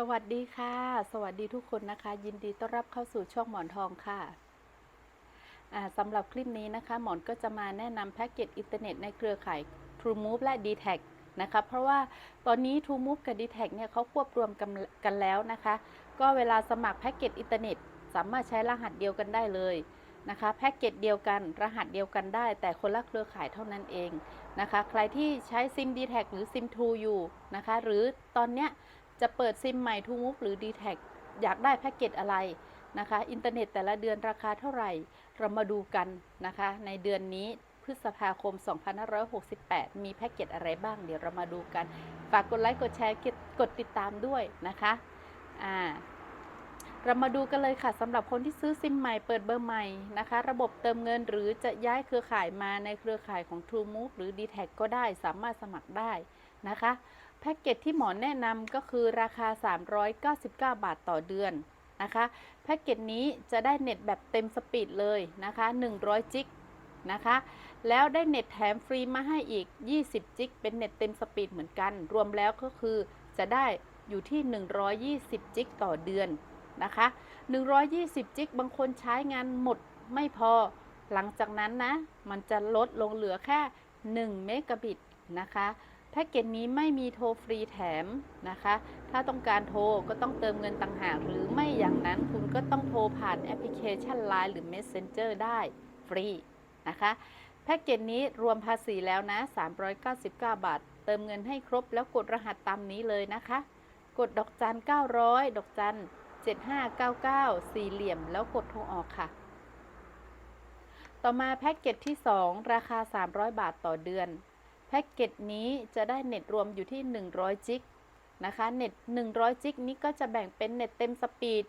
สวัสดีค่ะ สวัสดีทุกคนนะคะ ยินดีต้อนรับเข้าสู่ช่องหมอนทองค่ะสำหรับคลิปนี้นะคะ หมอนก็จะมาแนะนำแพ็กเกจอินเทอร์เน็ตในเครือข่าย TrueMove และ d t แทนะคะเพราะว่าตอนนี้ TrueMove กับ d t แทเนี่ยเขาควบรวมกันกันแล้วนะคะ ก็เวลาสมัครแพ็กเกจอินเทอร์เน็ต สามารถใช้รหัสเดียวกันได้เลยนะคะแพ็กเกจเดียวกันรหัสเดียวกันได้ แต่คนละเครือข่ายเท่านั้นเองนะคะ ใครที่ใช้ซิม d t แทหรือซิม True อยู่นะคะ หรือตอนเนี้ย จะเปิดซิมใหม่ TrueMove หรือ d t แทอยากได้แพ็กเกจอะไรนะคะ อินเทอร์เน็ตแต่ละเดือนราคาเท่าไหร่ เรามาดูกันนะคะ ในเดือนนี้พฤษภาคม 2568 มีแพ็กเกจอะไรบ้าง เดี๋ยวเรามาดูกัน ฝากกดไลค์กดแชร์กดติดตามด้วยนะคะอ่าเรามาดูกันเลยค่ะสำหรับคนที่ซื้อซิมใหม่เปิดเบอร์ใหม่นะคะ ระบบเติมเงินหรือจะย้ายเครือข่ายมาในเครือข่ายของ TrueMove หรือ d t แทก็ได้สามารถสมัครได้นะคะ แพ็กเกจที่หมอแนะนำก็คือราคา 399 บาทต่อเดือนนะคะ แพ็กเกจนี้จะได้เน็ตแบบเต็มสปีดเลยนะคะ 100 จิกนะคะ แล้วได้เน็ตแถมฟรีมาให้อีก 20 จิกเป็นเน็ตเต็มสปีดเหมือนกัน รวมแล้วก็คือจะได้อยู่ที่ 120 จิกต่อเดือนนะคะ 120 จิกบางคนใช้งานหมดไม่พอ หลังจากนั้นนะ มันจะลดลงเหลือแค่ 1 เมกะบิตนะคะ พ็กเกจนี้ไม่มีโทรฟรีแถมนะคะ ถ้าต้องการโทรก็ต้องเติมเงินต่างหากหรือไม่อย่างนั้นคุณก็ต้องโทรผ่านแอปพลิเคชัน Line หรือ Messenger ได้ฟรีนะคะแพ็กเกจนี้รวมภาษีแล้วนะ 399 บาท เติมเงินให้ครบแล้วกดรหัสตามนี้เลยนะคะ กดดอกจัน 900 ดอกจัน 7599 สี่เหลี่ยมแล้วกดโทรออกค่ะ ต่อมาแพ็กเกจที่ 2 ราคา 300 บาทต่อเดือน แพ็กเกจนี้จะได้เน็ตรวมอยู่ที่ 100 จิกนะคะเน็ต 100 จิกนี้ก็จะแบ่งเป็นเน็ตเต็มสปีด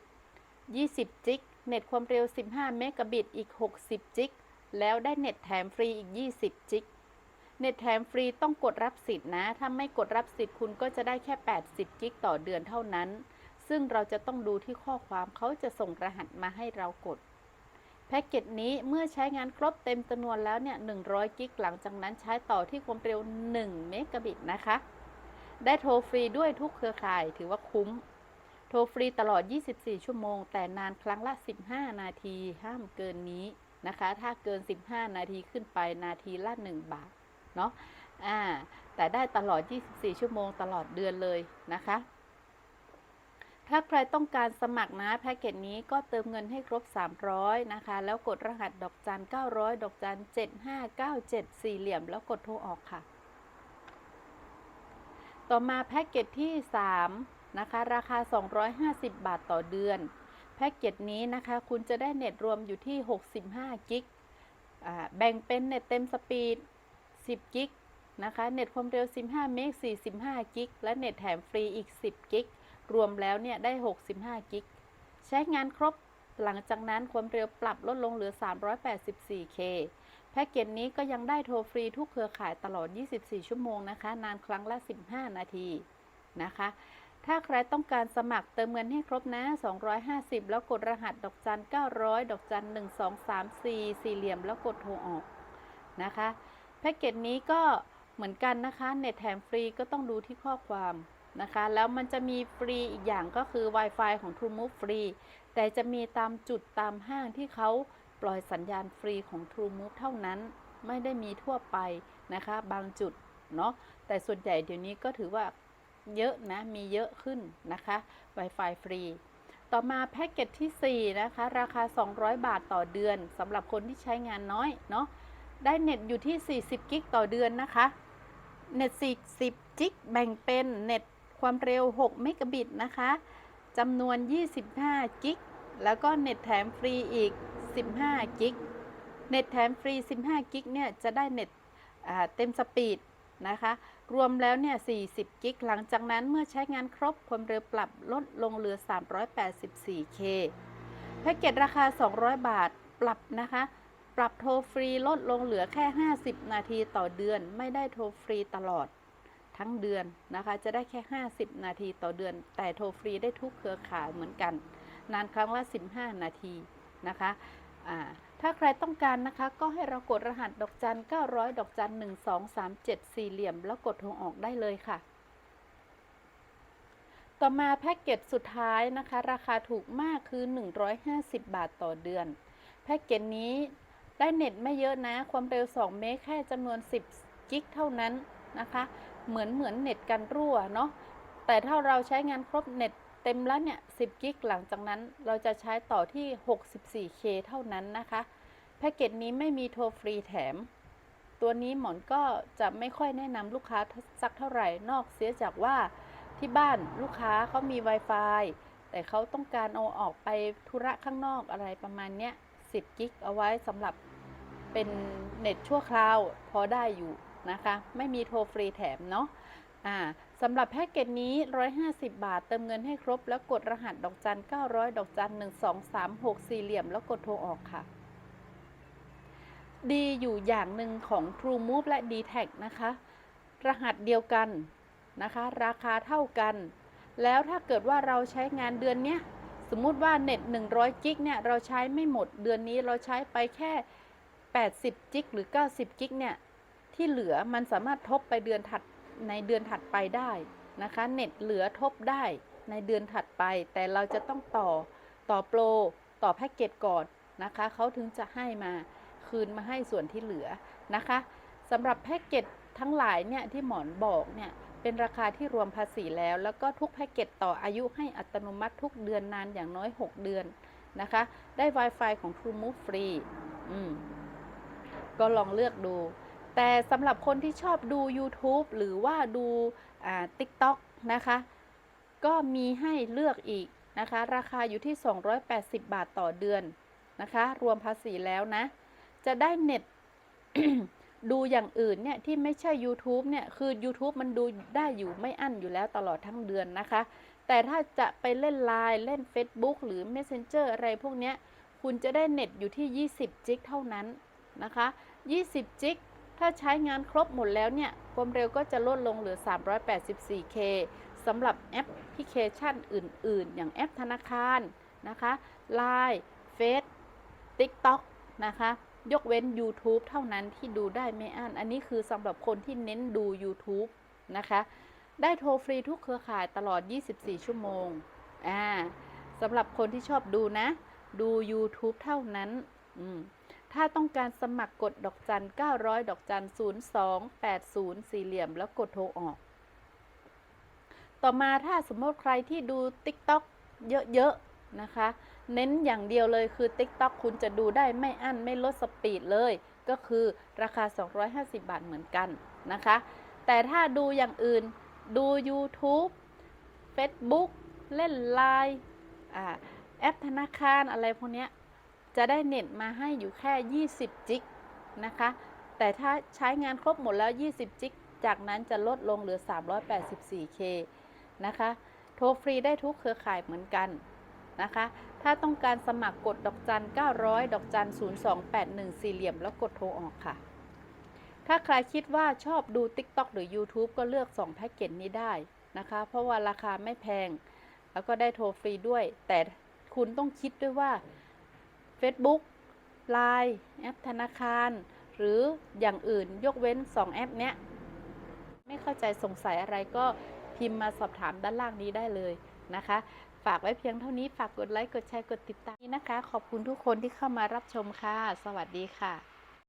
20 จิก เน็ตความเร็ว 15 เมกะบิตอีก 60 จิก แล้วได้เน็ตแถมฟรีอีก 20 จิก เน็ตแถมฟรีต้องกดรับสิทธิ์นะ ถ้าไม่กดรับสิทธิ์คุณก็จะได้แค่ 80 จิกต่อเดือนเท่านั้น ซึ่งเราจะต้องดูที่ข้อความเขาจะส่งรหัสมาให้เรากด แพ็กเกจนี้เมื่อใช้งานครบเต็มจำนวนแล้วเนี่ย 100 กิก หลังจากนั้นใช้ต่อที่ความเร็ว 1 เมกะบิตนะคะ ได้โทรฟรีด้วยทุกเครือข่ายถือว่าคุ้ม โทรฟรีตลอด 24 ชั่วโมง แต่นานครั้งละ 15 นาทีห้ามเกินนี้นะคะ ถ้าเกิน 15 นาทีขึ้นไปนาทีละ 1 บาท เนาะอ่าแต่ได้ตลอด 24 ชั่วโมงตลอดเดือนเลยนะคะ ถ้าใครต้องการสมัครนะแพ็กเกจนี้ก็เติมเงินให้ครบ 300 นะคะ แล้วกดรหัสดอกจัน 900 ดอกจัน 7597 สี่เหลี่ยม แล้วกดโทรออกค่ะ ต่อมาแพ็กเกจที่ 3 นะคะ ราคา 250 บาทต่อเดือน แพ็กเกจนี้นะคะ คุณจะได้เน็ตรวมอยู่ที่ 65 กิกอ่าแบ่งเป็นเน็ตเต็มสปีด 10 กิกนะคะ เน็ตความเร็ว 15 เมก45 กิก และเน็ตแถมฟรีอีก 10 กิก รวมแล้วเนี่ยได้ 65 กิก ใช้งานครบ หลังจากนั้นความเร็วปรับลดลงเหลือ 384K แพ็กเกจนี้ก็ยังได้โทรฟรีทุกเครือข่ายตลอด 24 ชั่วโมงนะคะ นานครั้งละ 15 นาทีนะคะ ถ้าใครต้องการสมัครเติมเงินให้ครบนะ 250 แล้วกดรหัสดอกจัน 900 ดอกจัน 1234 สี่เหลี่ยมแล้วกดโทรออกนะคะ แพ็กเกจนี้ก็เหมือนกันนะคะ เน็ตแถมฟรีก็ต้องดูที่ข้อความ นะคะ แล้วมันจะมีฟรีอีกอย่างก็คือ Wi-Fi ของ TrueMove ฟรี แต่จะมีตามจุดตามห้างที่เขาปล่อยสัญญาณฟรีของ TrueMove เท่านั้น ไม่ได้มีทั่วไปนะคะ บางจุดเนาะ แต่ส่วนใหญ่เดี๋ยวนี้ก็ถือว่าเยอะนะ มีเยอะขึ้นนะคะ Wi-Fi ฟรี ต่อมาแพ็กเกจที่ 4 นะคะ ราคา 200 บาทต่อเดือนสำหรับคนที่ใช้งานน้อยเนาะ ได้เน็ตอยู่ที่ 40 กิกต่อเดือนนะคะ เน็ต 40จิกแบ่งเป็นเน็ต ความเร็ว 6 เมกะบิตนะคะจำนวน 25 กิก แล้วก็เน็ตแถมฟรีอีก 15 กิก เน็ตแถมฟรี 15 กิก เนี่ย จะได้เน็ตเต็มสปีดนะคะ รวมแล้ว เนี่ย 40 กิก หลังจากนั้นเมื่อใช้งานครบ ความเร็วปรับลดลงเหลือ 384K แพ็กเกจราคา 200 บาท ปรับนะคะ ปรับโทรฟรีลดลงเหลือแค่ 50 นาทีต่อเดือน ไม่ได้โทรฟรีตลอด ทั้งเดือนนะคะ จะได้แค่ 50 นาทีต่อเดือน แต่โทรฟรีได้ทุกเครือข่ายเหมือนกัน นานครั้งละ 15 นาทีนะคะถ้าใครต้องการนะคะก็ให้เรากดรหัสดอกจัน 900 ดอกจัน 1237 สี่เหลี่ยม แล้วกดโทรออกได้เลยค่ะ ต่อมาแพ็กเกจสุดท้ายนะคะ ราคาถูกมากคือ 150 บาทต่อเดือน แพ็กเกจนี้ได้เน็ตไม่เยอะนะ ความเร็ว 2 เมกแค่จำนวน 10 กิกเท่านั้นนะคะ เหมือนเหมือนเน็ตกันรั่วเนาะแต่ถ้าเราใช้งานครบเน็ตเต็มแล้วเนี่ย10กิกหลังจากนั้นเราจะใช้ต่อที่ 64K เท่านั้นนะคะแพ็กเกจนี้ไม่มีโทรฟรีแถม ตัวนี้หมอนก็จะไม่ค่อยแนะนำลูกค้าสักเท่าไหร่นอกเสียจากว่าที่บ้านลูกค้าเขามี Wi-Fi แต่เขาต้องการเอาออกไปธุระข้างนอกอะไรประมาณเนี้ย10กิกเอาไว้สำหรับเป็นเน็ตชั่วคราวพอได้อยู่ นะคะ ไม่มีโทรฟรีแถมเนาะสำหรับแพ็กเกจนี้ 150 บาท เติมเงินให้ครบ แล้วกดรหัสดอกจัน 900 ดอกจัน 1236 สี่เหลี่ยม แล้วกดโทรออกค่ะ ดีอยู่อย่างหนึ่งของ True Move และ d t แทนะคะ รหัสเดียวกันนะคะ ราคาเท่ากัน แล้วถ้าเกิดว่าเราใช้งานเดือนเนี้ย สมมุติว่าเน็ต 100 กิกเนี่ย เราใช้ไม่หมด เดือนนี้เราใช้ไปแค่ 80 กิกหรือ 90 กิกเนี่ย ที่เหลือมันสามารถทบไปเดือนถัดในเดือนถัดไปได้นะคะ เน็ตเหลือทบได้ในเดือนถัดไป แต่เราจะต้องต่อต่อโปรต่อแพ็กเกจก่อนนะคะเขาถึงจะให้มาคืนมาให้ส่วนที่เหลือนะคะสำหรับแพ็กเกจทั้งหลายเนี่ยที่หมอนบอกเนี่ยเป็นราคาที่รวมภาษีแล้ว แล้วก็ทุกแพ็กเกจต่ออายุให้อัตโนมัติทุกเดือนนานอย่างน้อย 6 เดือนนะคะ ได้ Wi-Fi ของ TrueMove ฟรีอืมก็ลองเลือกดู แต่สำหรับคนที่ชอบดู YouTube หรือว่าดูา TikTok นะคะ ก็มีให้เลือกอีกนะคะ ราคาอยู่ที่ 280 บาทต่อเดือนนะคะ รวมภาษีแล้วนะ จะได้เน็ตดูอย่างอื่นเนี่ยที่ไม่ใช่ YouTube เนี่ย คือ YouTube มันดูได้อยู่ไม่อั้นอยู่แล้วตลอดทั้งเดือนนะคะ แต่ถ้าจะไปเล่น Line เล่น Facebook หรือ Messenger อะไรพวกเนี้ย คุณจะได้เน็ตอยู่ที่ 20 จิกเท่านั้นนะคะ 20 จิก ถ้าใช้งานครบหมดแล้วเนี่ย ความเร็วก็จะลดลงเหลือ 384K สำหรับแอปพลิเคชันอื่น ๆ อย่างแอปธนาคารนะคะ Line Face TikTok นะคะ ยกเว้น YouTube เท่านั้นที่ดูได้ไม่อั้น อันนี้คือสำหรับคนที่เน้นดู YouTube นะคะ ได้โทรฟรีทุกเครือข่ายตลอด 24 ชั่วโมง อ่าสำหรับคนที่ชอบดูนะ ดู YouTube เท่านั้น อืม ถ้าต้องการสมัครกดดอกจัน 900 ดอกจัน 0280 สี่เหลี่ยมแล้วกดโทรออก ต่อมาถ้าสมมติใครที่ดู TikTok เยอะๆ นะคะ เน้นอย่างเดียวเลยคือ TikTok คุณจะดูได้ไม่อั้นไม่ลดสปีดเลย ก็คือราคา 250 บาทเหมือนกันนะคะ แต่ถ้าดูอย่างอื่นดู YouTube Facebook เล่น Line อ่าแอปธนาคารอะไรพวกนี้ จะได้เน็ตมาให้อยู่แค่ 20 จิกนะคะ แต่ถ้าใช้งานครบหมดแล้ว 20 จิก จากนั้นจะลดลงเหลือ 384K นะคะ โทรฟรีได้ทุกเครือข่ายเหมือนกันนะคะ ถ้าต้องการสมัครกดดอกจัน 900 ดอกจัน 0281 สี่เหลี่ยมแล้วกดโทรออกค่ะ ถ้าใครคิดว่าชอบดู TikTok หรือ YouTube ก็เลือก 2 แพ็กเกจนี้ได้นะคะ เพราะว่าราคาไม่แพง แล้วก็ได้โทรฟรีด้วย แต่คุณต้องคิดด้วยว่า Facebook Line แอปธนาคาร หรืออย่างอื่นยกเว้น 2 แอปเนี้ย ไม่เข้าใจสงสัยอะไรก็พิมพ์มาสอบถามด้านล่างนี้ได้เลยนะคะ ฝากไว้เพียงเท่านี้ฝากกดไลค์ กดแชร์ กดติดตามนะคะ ขอบคุณทุกคนที่เข้ามารับชมค่ะ สวัสดีค่ะ